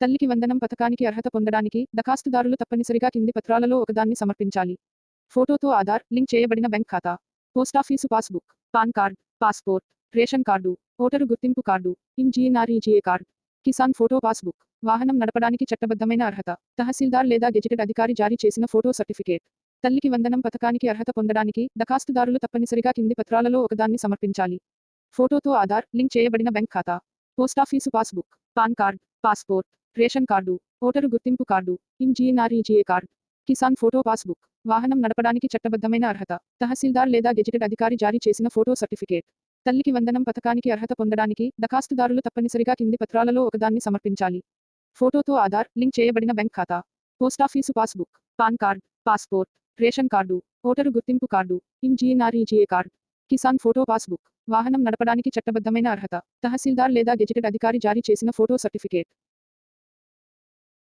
తల్లికి వందనం పథకానికి అర్హత పొందడానికి దరఖాస్తుదారులు తప్పనిసరిగా కింది పత్రాలలో ఒకదాన్ని సమర్పించాలి. ఫోటోతో ఆధార్ లింక్ చేయబడిన బ్యాంక్ ఖాతా post office passbook PAN card passport ration card voter గుర్తింపు card MGNREGA card Kisan photo passbook వాహనం నడపడానికి చట్టబద్ధమైన అర్హత తహసీల్దార్ లేదా గెజిటెడ్ అధికారి జారీ చేసిన ఫోటో సర్టిఫికేట్. తల్లికి వందనం పథకానికి అర్హత పొందడానికి దరఖాస్తుదారులు తప్పనిసరిగా కింది పత్రాలలో ఒకదాన్ని సమర్పించాలి. ఫోటోతో ఆధార్ లింక్ చేయబడిన బ్యాంక్ ఖాతా post office passbook PAN card passport ration card voter గుర్తింపు card MGNREGA card Kisan photo passbook వాహనం నడపడానికి చట్టబద్ధమైన అర్హత తహసీల్దార్ లేదా గెజిటెడ్ అధికారి జారీ చేసిన ఫోటో సర్టిఫికేట్ తల్లికి వందనం పథకానికి అర్హత పొందడానికి దరఖాస్తుదారులు తప్పనిసరిగా కింది పత్రాలలో ఒకదాన్ని సమర్పించాలి. ఫోటోతో ఆధార్ లింక్ చేయబడిన బ్యాంక్ ఖాతా post office passbook PAN card passport ration card voter గుర్తింపు card MGNREGA card Kisan photo passbook వాహనం నడపడానికి చట్టబద్ధమైన అర్హత తహసీల్దార్ లేదా గెజిటెడ్ అధికారి జారీ చేసిన ఫోటో సర్టిఫికేట్.